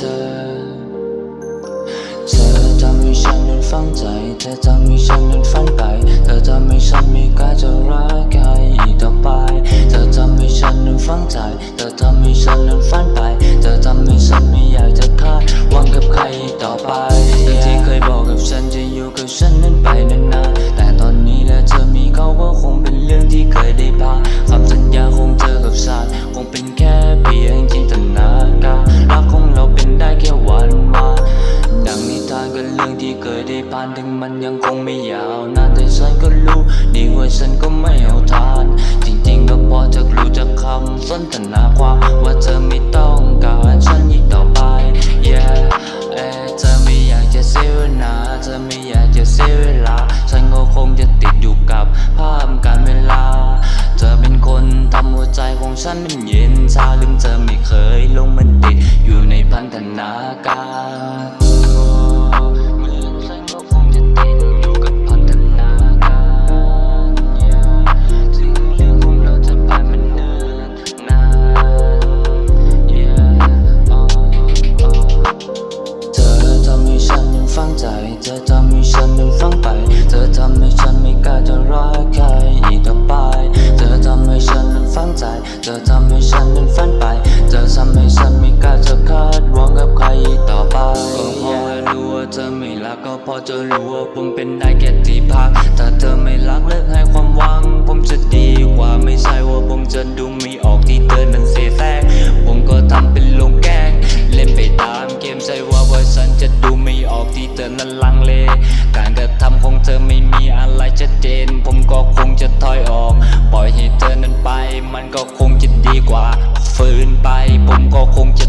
เธอ เธอทำให้ฉันนั้นฟังใจ เธอทำให้ฉันนั้นฝันไป เธอทำให้ฉันไม่กล้าจะรักใครอีกต่อไป เธอทำให้ฉันนั้นฟังใจ เธอทำให้ฉันนั้นฝันไป เธอทำให้ฉันไม่อยากจะคาดหวังกับใครต่อไป ได้ผ่านถึงมันยังคงไม่ยาวนานแต่ฉันก็รู้ดีว่าฉันก็ไม่เอาทาน จริงๆก็พอจะรู้จากคำสนทนาความว่าเธอไม่ต้องการฉันอีกต่อไป yeah เอเธอไม่อยากจะเสียเวลาเธอไม่อยากจะเสียเวลา ฉันก็คงจะติดอยู่กับภาพการเวลา เธอเป็นคนทำหัวใจของฉันมันเย็นชาลืมเธอไม่เคยลงมันติดอยู่ในพันธนาการ ธอทำให้ฉันยังฟังไป เธอทำให้ฉันไม่กล้าจะรักใครอีกต่อไป เธอทำให้ฉันนั้นฟังใจ เธอทำให้ฉันนั้นฟันไป เธอทำให้ฉันไม่กล้าจะคาดหวังกับใครอีกต่อไปก็พอรู้ว่าเธอไม่รักก็พอจะรู้ว่าผมเป็นได้แค่ที่พัก ถ้าเธอไม่ อไม่มีอะไรชัดเจน ผมก็คงจะถอยออก ปล่อยให้เธอนั้นไป มันก็คงจะดีกว่า ฝืนไป ผมก็คงจะ